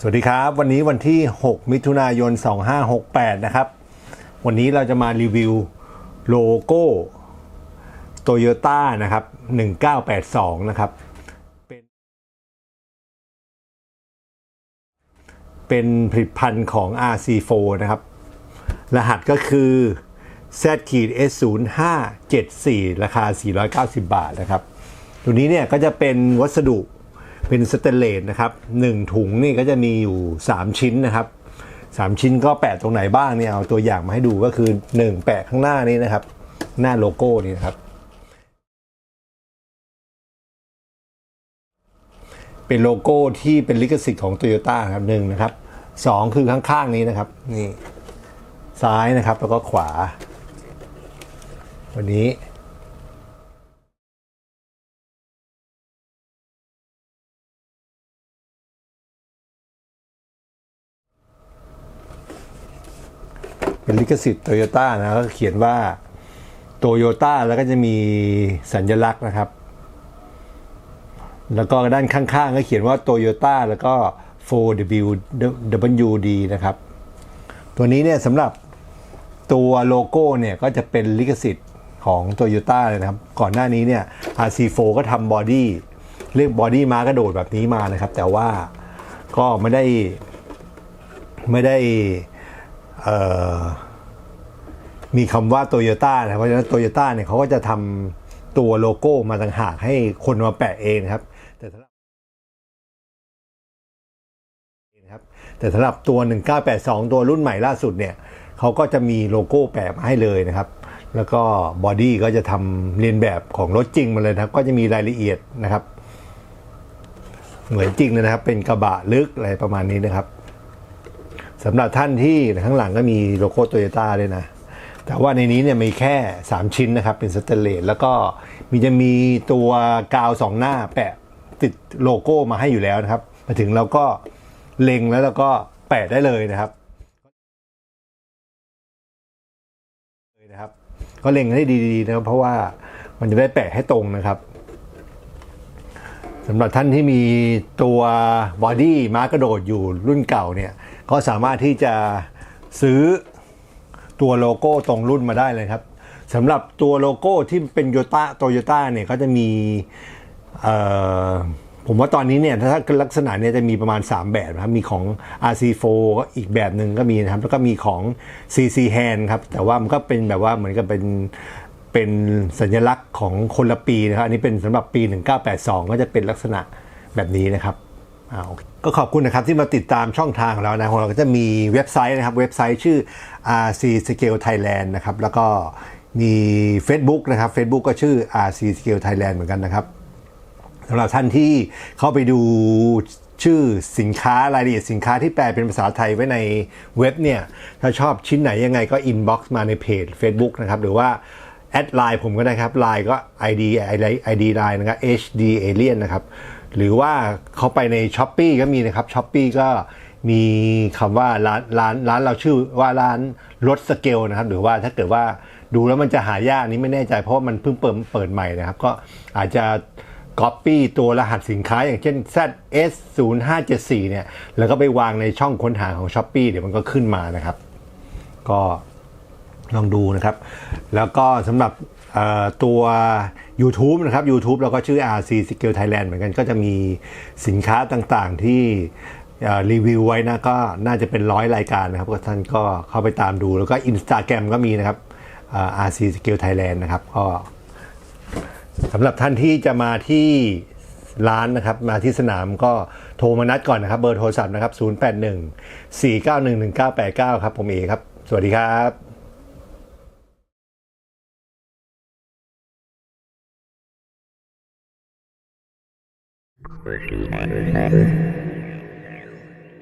สวัสดีครับ วันนี้วันที่ 6 มิถุนายน 2568 นะครับ วันนี้เราจะมารีวิวโลโก้โตโยต้านะครับ 1982 นะครับ เป็นเป็นผลิตภัณฑ์ของ RC4 นะครับ รหัสก็คือ Z S0574 ราคา 490 บาทนะครับ ตัวนี้เนี่ยก็จะเป็นวัสดุ เป็นสเตนเลสนะครับ1ถุงนี่ก็จะมีอยู่ 3 ชิ้นนะครับ 3 ชิ้นก็แปะตรงไหนบ้างเนี่ยเอาตัวอย่างมาให้ดูก็คือ 1 แปะข้างหน้านี้นะครับ หน้าโลโก้นี่นะครับ เป็นโลโก้ที่เป็นลิขสิทธิ์ของ t o y ยต้าครับหนึ่งนะครับสองคือข้างๆนี้นะครับนี่ซ้ายนะครับแล้วก็ขวา วันนี้ เป็นลิขสิทธิ์โตโยต้านะก็เขียนว่าโตโยต้าแล้วก็จะมีสัญลักษณ์นะครับ แล้วก็ด้านข้างๆก็เขียนว่าโตโยต้าแล้วก็ 4WD นะครับ ตัวนี้เนี่ยสำหรับตัวโลโก้เนี่ยก็จะเป็นลิขสิทธิ์ของ t o y ยต้าเลยนะครับ ก่อนหน้านี้เนี่ย RC4 ก็ทำบอดี้เรียกบอดี้มากระโดดแบบนี้มานะครับ แต่ว่าก็ไม่ได้ไม่ได้ มีคำว่าโตโยต้านะเพราะฉะนั้นโตโยต้าเนี่ยเขาก็จะทำตัวโลโก้มาต่างหากให้คนมาแปะเองครับ แต่สำหรับครับแต่สำหรับตัว 1982 ตัวรุ่นใหม่ล่าสุดเนี่ยเขาก็จะมีโลโก้แปะมาให้เลยนะครับ แล้วก็บอดี้ก็จะทำเรียนแบบของรถจริงมาเลยนะครับ ก็จะมีรายละเอียดนะครับ เหมือนจริงเลยนะครับ เป็นกระบะลึกอะไรประมาณนี้นะครับ สำหรับท่านที่ข้างหลังก็มีโลโก้โตโยต้าด้วยนะ แต่ว่าในนี้เนี่ยมีแค่ 3 ชิ้นนะครับ เป็นสเตนเลสแล้วก็มีจะมีตัวกาวสองหน้าแปะติดโลโก้มาให้อยู่แล้วนะครับ มาถึงเราก็เล็งแล้วเราก็แปะได้เลยนะครับเลยนะครับ ก็เล็งให้ดีๆนะครับเพราะว่ามันจะได้แปะให้ตรงนะครับ สำหรับท่านที่มีตัวบอดี้ม้ากระโดดอยู่รุ่นเก่าเนี่ย ก็สามารถที่จะซื้อตัวโลโก้ตรงรุ่นมาได้เลยครับสำหรับตัวโลโก้ที่เป็นโยต้าโตโยต้าเนี่ยเขาจะมีผมว่าตอนนี้เนี่ยถ้าลักษณะเนี่ยจะมีประมาณ 3 แบบนะครับ มีของ RC4 ก็อีกแบบหนึ่งก็มีนะครับ แล้วก็มีของ CC Hand ครับ แต่ว่ามันก็เป็นแบบว่าเหมือนกับเป็น เป็นสัญลักษณ์ของคนละปีนะครับ อันนี้เป็นสำหรับปี 1982 ก็จะเป็นลักษณะแบบนี้นะครับก็ขอบคุณนะครับที่มาติดตามช่องทางของเรานะของเราก็จะมีเว็บไซต์นะครับ เว็บไซต์ชื่อ RC Scale Thailand นะครับ แล้วก็มี Facebook นะครับ Facebook ก็ชื่อ RC Scale Thailand เหมือนกันนะครับสำหรับท่านที่เข้าไปดูชื่อสินค้ารายละเอียดสินค้าที่แปลเป็นภาษาไทยไว้ในเว็บเนี่ย ถ้าชอบชิ้นไหนยังไงก็อินบ็อกซ์มาในเพจ Facebook นะครับ หรือว่า แอดไลน์ผมก็ได้ครับไลน์ก็ ID ID ไลน์นะครับ HD Alien นะครับ หรือว่าเขาไปใน s h อ p e e ก็มีนะครับ s h อ p e e ก็มีคำว่าร้านร้านร้านเราชื่อว่าร้านรถสเกลนะครับ หรือว่าถ้าเกิดว่าดูแล้วมันจะหายากนี้ไม่แน่ใจ เพราะมันเพิ่งเปิดเปิดใหม่นะครับ ก็อาจจะ Copy ตัวรหัสสินค้าอย่างเช่น ZS 0 5 7 4 เนี่ย แล้วก็ไปวางในช่องค้นหาของ s h อ p e e เดี๋ยวมันก็ขึ้นมานะครับ ก็ ลองดูนะครับ แล้วก็สำหรับตัว YouTube นะครับ YouTube เราก็ชื่อ RC Skill Thailand เหมือนกันก็จะมีสินค้าต่างๆที่รีวิวไว้นะก็น่าจะเป็นร้อยรายการนะครับ ก็ท่านก็เข้าไปตามดู แล้วก็ Instagram ก็มีนะครับอ่อ RC Skill Thailand นะครับ ก็สำหรับท่านที่จะมาที่ร้านนะครับ มาที่สนามก็โทรมานัดก่อนนะครับ เบอร์โทรศัพท์นะครับ 081 491 1989 ครับ ผมเอครับ สวัสดีครับ Quirky